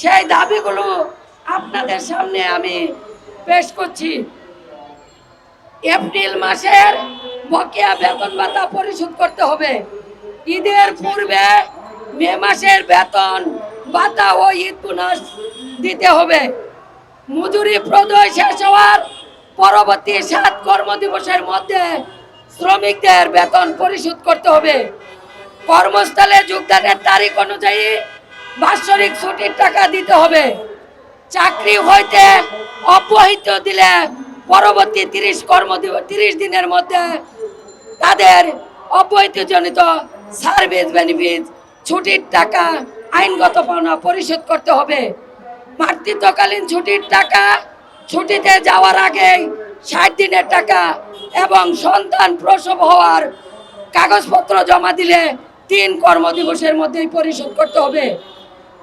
সেই দাবিগুলো আপনাদের সামনে আমি পেশ করছি। এপ্রিল মাসের বকেয়া বেতন ভাতা পরিশোধ করতে হবে। ঈদের পূর্বে মে মাসের বেতন ভাতা ও ঈদ বোনাস দিতে হবে। মজুরি প্রদয় শেষ হওয়ার পরবর্তী সাত কর্মদিবসের মধ্যে শ্রমিকদের বেতন পরিশোধ করতে হবে। কর্মস্থলে যোগদানের তারিখ অনুযায়ী বাৎসরিক ছুটির টাকা দিতে হবে। চাকরি হইতে অব্যাহত দিলে পরবর্তী তিরিশ কর্ম তিরিশ দিনের মধ্যে তাদের অব্যাহতিজনিত সার্ভিস বেনিফিট ছুটির টাকা আইনগত পাওনা পরিশোধ করতে হবে। মাতৃত্বকালীন ছুটির টাকা, ছুটিতে যাওয়ার আগেই ষাট দিনের টাকা এবং সন্তান প্রসব হওয়ার কাগজপত্র জমা দিলে তিন কর্মদিবসের মধ্যেই পরিশোধ করতে হবে।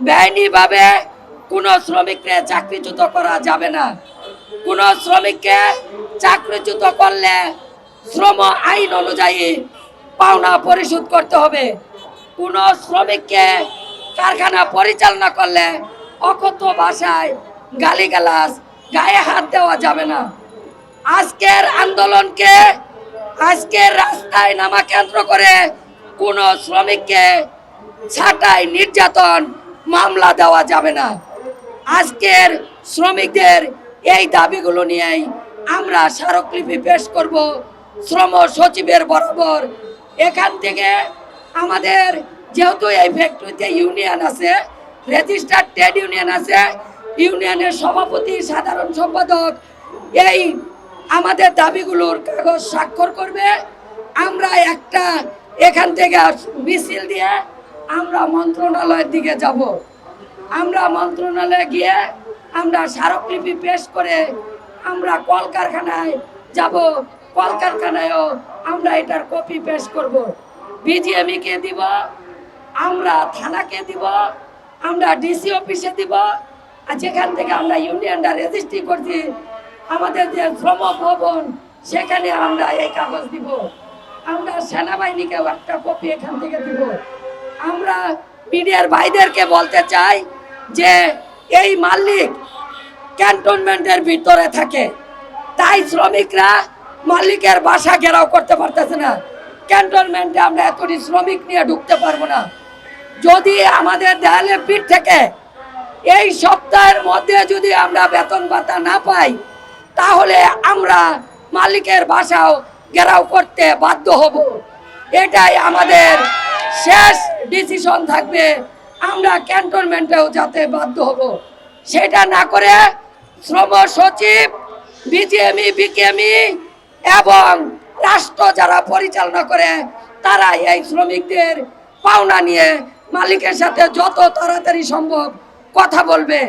বেআইনিভাবে কোনো শ্রমিককে চাকরিচ্যুত করা যাবে না। কোনো শ্রমিককে চাকরিচ্যুত করলে শ্রম আইন অনুযায়ী পাওনা পরিশোধ করতে হবে। কোনো শ্রমিককে কারখানা পরিচালনা করলে অকথ্য ভাষায় গালিগালাজ, গায়ে হাত দেওয়া যাবে না। আজকের আন্দোলনকে আজকের রাস্তায় নামা কেন্দ্র করে কোন শ্রমিককে ছাটাই নির্যাতন মামলা দেওয়া যাবে না। আজকের শ্রমিকদের এই দাবিগুলো নিয়েই আমরা স্মারকলিপি পেশ করব, শ্রম সচিবের বরাবর। এখান থেকে আমাদের যেহেতু এই ফ্যাক্টরিতে ইউনিয়ন আছে রেজিস্টার্ড ট্রেড ইউনিয়ন আছে ইউনিয়নের সভাপতি, সাধারণ সম্পাদক, এই আমাদের দাবিগুলোর কাগজ স্বাক্ষর করবে। আমরা একটা এখান থেকে মিছিল দিয়ে আমরা মন্ত্রণালয়ের দিকে যাব। আমরা মন্ত্রণালয়ে গিয়ে আমরা স্মারকলিপি পেশ করে আমরা কলকারখানায় যাব। কলকারখানায়ও আমরা এটার কপি পেশ করব। বিজিএমই কে দিব? আমরা থানাকে দিব। আমরা ডিসি অফিসে দিব। আর যেখান থেকে আমরা ইউনিয়নটা রেজিস্ট্রি করছি, আমাদের যে শ্রম ভবন, সেখানে আমরা এই কাগজ দিব। আমরা সেনাবাহিনীকেও একটা কপি এখান থেকে দিব। আমরা মিডিয়ার ভাইদেরকে বলতে চাই যে এই মালিক ক্যান্টনমেন্টের ভিতরে থাকে। তাই শ্রমিকরা মালিকের বাসা ঘেরাও করতে পারতেছে না। ক্যান্টনমেন্টে আমরা এতটি শ্রমিক নিয়ে ঢুকতে পারব না। যদি আমাদের দেয়ালে পিঠ থেকে এই সপ্তাহের মধ্যে যদি আমরা বেতন ভাতা না পাই, তাহলে আমরা মালিকের বাসাও ঘেরাও করতে বাধ্য হব। এটাই আমাদের শেষ ডিসিশন থাকবে। আমরা ক্যান্টনমেন্টেও যাতে বাধ্য হব। সেটা না করে শ্রম সচিব বিজিএমই বিকেএমই এবং রাষ্ট্র যারা পরিচালনা করে তারা এই শ্রমিকদের পাওনা নিয়ে মালিকের সাথে যত তাড়াতাড়ি সম্ভব কথা বলবে।